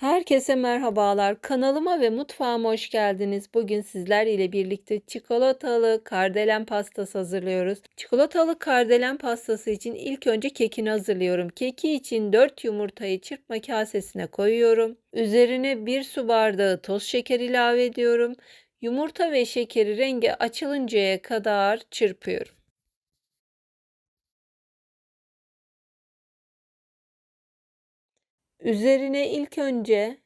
Herkese merhabalar. Kanalıma ve mutfağıma hoş geldiniz. Bugün sizler ile birlikte çikolatalı kardelen pastası hazırlıyoruz. Çikolatalı kardelen pastası için ilk önce kekini hazırlıyorum. Keki için 4 yumurtayı çırpma kasesine koyuyorum. Üzerine 1 su bardağı toz şeker ilave ediyorum. Yumurta ve şekeri rengi açılıncaya kadar çırpıyorum. Üzerine ilk önce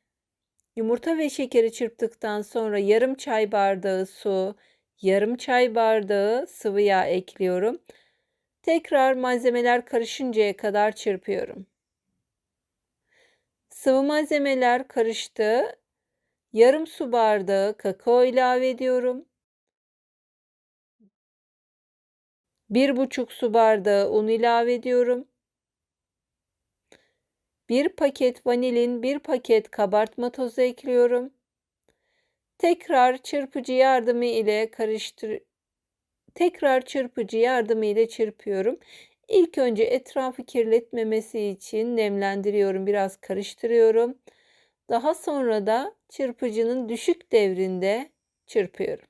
yumurta ve şekeri çırptıktan sonra yarım çay bardağı su, yarım çay bardağı sıvı yağ ekliyorum. Tekrar malzemeler karışıncaya kadar çırpıyorum. Sıvı malzemeler karıştı. Yarım su bardağı kakao ilave ediyorum. Bir buçuk su bardağı un ilave ediyorum. 1 paket vanilin, 1 paket kabartma tozu ekliyorum. Tekrar çırpıcı yardımı ile karıştır Tekrar çırpıcı yardımı ile çırpıyorum. İlk önce etrafı kirletmemesi için nemlendiriyorum, biraz karıştırıyorum. Daha sonra da çırpıcının düşük devrinde çırpıyorum.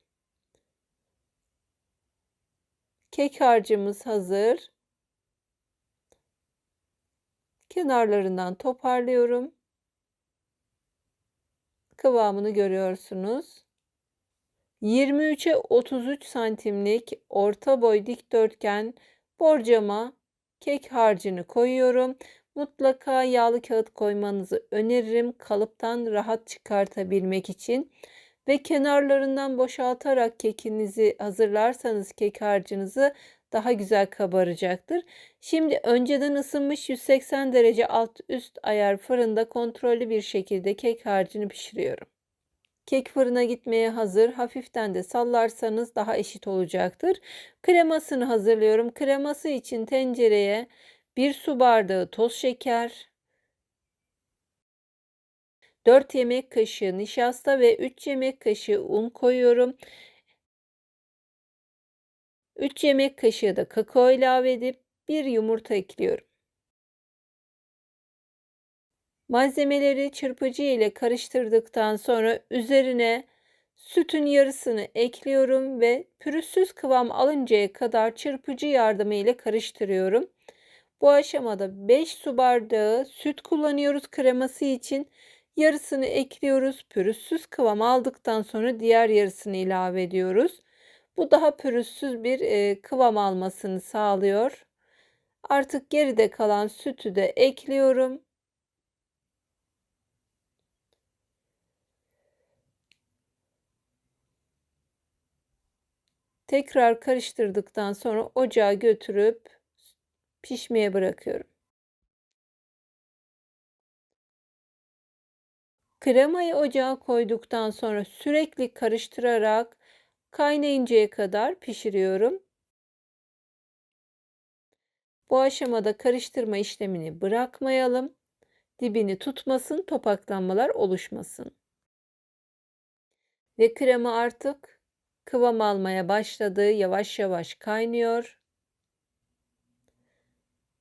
Kek harcımız hazır. Kenarlarından toparlıyorum. Kıvamını görüyorsunuz. 23'e 33 santimlik orta boy dikdörtgen borcama kek harcını koyuyorum. Mutlaka yağlı kağıt koymanızı öneririm kalıptan rahat çıkartabilmek için ve kenarlarından boşaltarak kekinizi hazırlarsanız kek harcınızı daha güzel kabaracaktır. Şimdi önceden ısınmış 180 derece alt üst ayar fırında kontrollü bir şekilde kek harcını pişiriyorum. Kek fırına gitmeye hazır. Hafiften de sallarsanız daha eşit olacaktır. Kremasını hazırlıyorum. Kreması için tencereye 1 su bardağı toz şeker, 4 yemek kaşığı nişasta ve 3 yemek kaşığı un koyuyorum. 3 yemek kaşığı da kakao ilave edip bir yumurta ekliyorum. Malzemeleri çırpıcı ile karıştırdıktan sonra üzerine sütün yarısını ekliyorum ve pürüzsüz kıvam alıncaya kadar çırpıcı yardımı ile karıştırıyorum. Bu aşamada 5 su bardağı süt kullanıyoruz kreması için. Yarısını ekliyoruz. Pürüzsüz kıvam aldıktan sonra diğer yarısını ilave ediyoruz. Bu daha pürüzsüz bir e, kıvam almasını sağlıyor. Artık geride kalan sütü de ekliyorum. Tekrar karıştırdıktan sonra ocağa götürüp pişmeye bırakıyorum. Kremayı ocağa koyduktan sonra sürekli karıştırarak kaynayıncaya kadar pişiriyorum. Bu aşamada karıştırma işlemini bırakmayalım. Dibini tutmasın, topaklanmalar oluşmasın. Ve krema artık kıvam almaya başladı. Yavaş yavaş kaynıyor.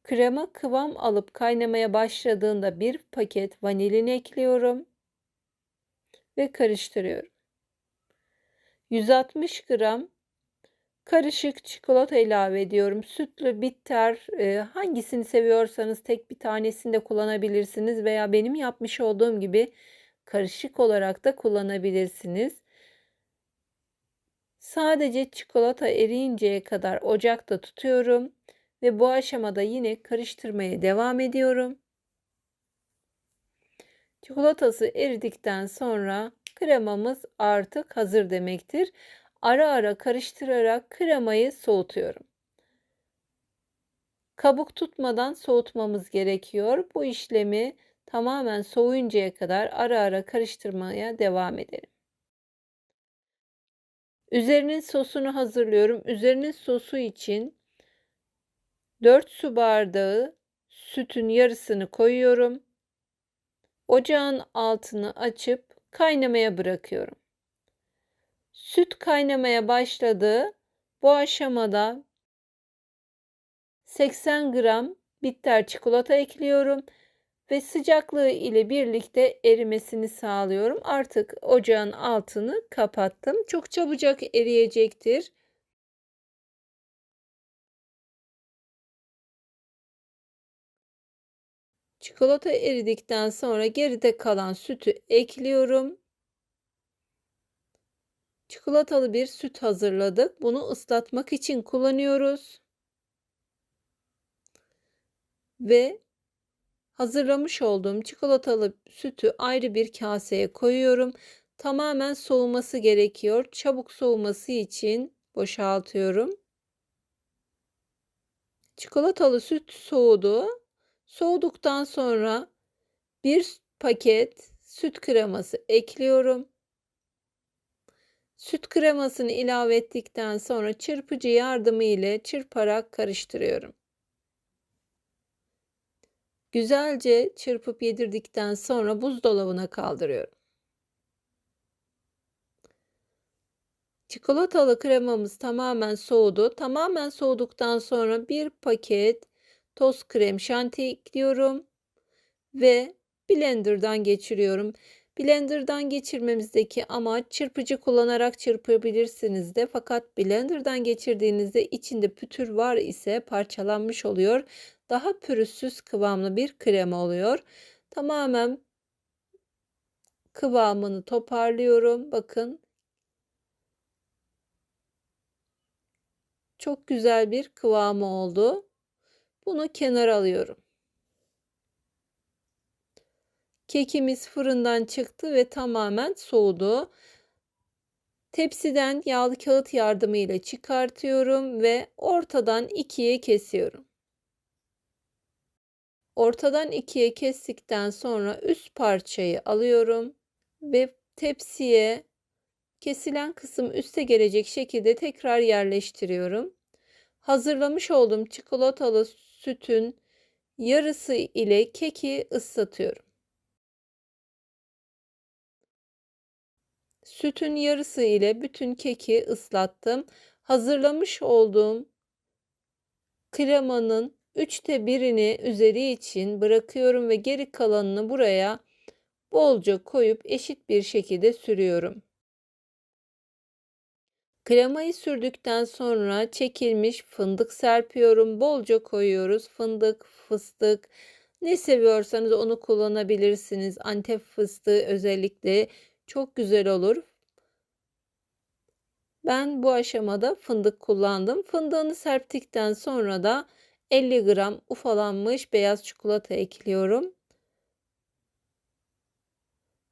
Krema kıvam alıp kaynamaya başladığında bir paket vanilin ekliyorum ve karıştırıyorum. 160 gram karışık çikolata ilave ediyorum. Sütlü, bitter e, hangisini seviyorsanız tek bir tanesini de kullanabilirsiniz veya benim yapmış olduğum gibi karışık olarak da kullanabilirsiniz. Sadece çikolata eriyinceye kadar ocakta tutuyorum ve bu aşamada yine karıştırmaya devam ediyorum. Çikolatası eridikten sonra kremamız artık hazır demektir. Ara ara karıştırarak kremayı soğutuyorum. Kabuk tutmadan soğutmamız gerekiyor. Bu işlemi tamamen soğuyuncaya kadar ara ara karıştırmaya devam edelim. Üzerinin sosunu hazırlıyorum. Üzerinin sosu için 4 su bardağı sütün yarısını koyuyorum. Ocağın altını açıp kaynamaya bırakıyorum. Süt kaynamaya başladı. Bu aşamada 80 gram bitter çikolata ekliyorum ve sıcaklığı ile birlikte erimesini sağlıyorum. Artık ocağın altını kapattım. Çok çabucak eriyecektir. Çikolata eridikten sonra geride kalan sütü ekliyorum. Çikolatalı bir süt hazırladık. Bunu ıslatmak için kullanıyoruz. Ve hazırlamış olduğum çikolatalı sütü ayrı bir kaseye koyuyorum. Tamamen soğuması gerekiyor. Çabuk soğuması için boşaltıyorum. Çikolatalı süt soğudu. Soğuduktan sonra bir paket süt kreması ekliyorum. Süt kremasını ilave ettikten sonra çırpıcı yardımı ile çırparak karıştırıyorum. Güzelce çırpıp yedirdikten sonra buzdolabına kaldırıyorum. Çikolatalı kremamız tamamen soğudu. Tamamen soğuduktan sonra bir paket toz krem şanti ekliyorum ve blenderdan geçiriyorum. Blenderdan geçirmemizdeki amaç çırpıcı kullanarak çırpabilirsiniz de fakat blenderdan geçirdiğinizde içinde pütür var ise parçalanmış oluyor. Daha pürüzsüz kıvamlı bir krema oluyor. Tamamen kıvamını toparlıyorum. Bakın çok güzel bir kıvamı oldu. Bunu kenara alıyorum. Kekimiz fırından çıktı ve tamamen soğudu. Tepsiden yağlı kağıt yardımıyla çıkartıyorum ve ortadan ikiye kesiyorum. Ortadan ikiye kestikten sonra üst parçayı alıyorum ve tepsiye kesilen kısım üste gelecek şekilde tekrar yerleştiriyorum. Hazırlamış olduğum çikolatalı sütün yarısı ile keki ıslatıyorum. Sütün yarısı ile bütün keki ıslattım. Hazırlamış olduğum kremanın üçte birini üzeri için bırakıyorum ve geri kalanını buraya bolca koyup eşit bir şekilde sürüyorum. Kremayı sürdükten sonra çekilmiş fındık serpiyorum. Bolca koyuyoruz. Fındık, fıstık ne seviyorsanız onu kullanabilirsiniz. Antep fıstığı özellikle çok güzel olur. Ben bu aşamada fındık kullandım. Fındığını serptikten sonra da 50 gram ufalanmış beyaz çikolata ekliyorum.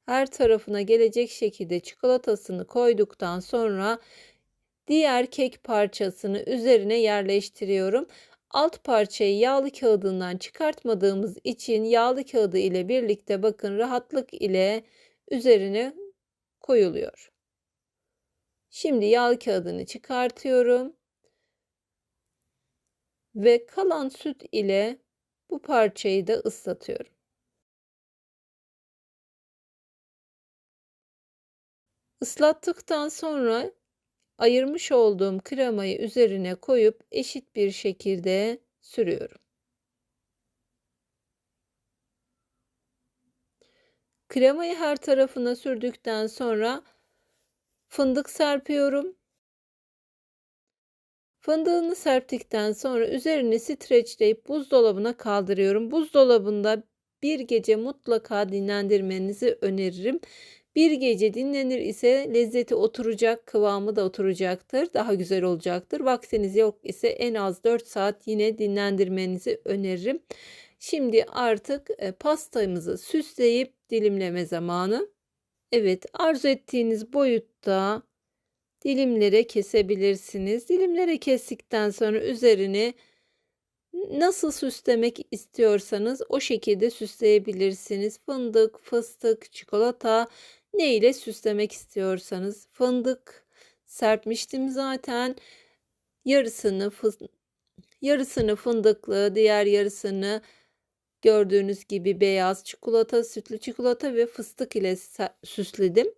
Her tarafına gelecek şekilde çikolatasını koyduktan sonra diğer kek parçasını üzerine yerleştiriyorum. Alt parçayı yağlı kağıdından çıkartmadığımız için yağlı kağıdı ile birlikte bakın rahatlık ile üzerine koyuluyor. Şimdi yağ kağıdını çıkartıyorum. Ve kalan süt ile bu parçayı da ıslatıyorum. Islattıktan sonra ayırmış olduğum kremayı üzerine koyup eşit bir şekilde sürüyorum. Kremayı her tarafına sürdükten sonra fındık serpiyorum. Fındığını serptikten sonra üzerini streçleyip buzdolabına kaldırıyorum. Buzdolabında bir gece mutlaka dinlendirmenizi öneririm. Bir gece dinlenir ise lezzeti oturacak, kıvamı da oturacaktır. Daha güzel olacaktır. Vaktiniz yok ise en az 4 saat yine dinlendirmenizi öneririm. Şimdi artık e, pastamızı süsleyip dilimleme zamanı. Evet, arzu ettiğiniz boyutta dilimlere kesebilirsiniz. Dilimlere kestikten sonra üzerini nasıl süslemek istiyorsanız o şekilde süsleyebilirsiniz. Fındık, fıstık, çikolata ne ile süslemek istiyorsanız. Fındık serpmiştim zaten. Yarısını yarısını fındıklı, diğer yarısını gördüğünüz gibi beyaz çikolata, sütlü çikolata ve fıstık ile süsledim.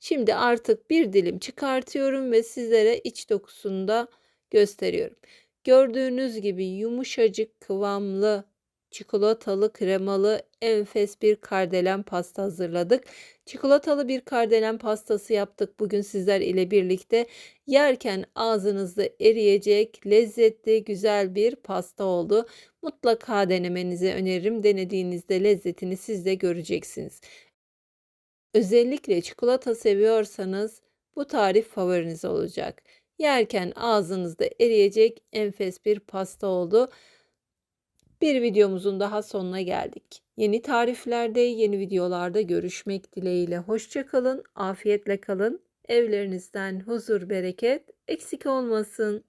Şimdi artık bir dilim çıkartıyorum ve sizlere iç dokusunu da gösteriyorum. Gördüğünüz gibi yumuşacık kıvamlı çikolatalı kremalı enfes bir kardelen pasta hazırladık. Çikolatalı bir kardelen pastası yaptık bugün sizler ile birlikte. Yerken ağzınızda eriyecek lezzetli güzel bir pasta oldu. Mutlaka denemenizi öneririm. Denediğinizde lezzetini siz de göreceksiniz. Özellikle çikolata seviyorsanız bu tarif favoriniz olacak. Yerken ağzınızda eriyecek enfes bir pasta oldu. Bir videomuzun daha sonuna geldik. Yeni tariflerde, yeni videolarda görüşmek dileğiyle. Hoşçakalın, afiyetle kalın. Evlerinizden huzur, bereket eksik olmasın.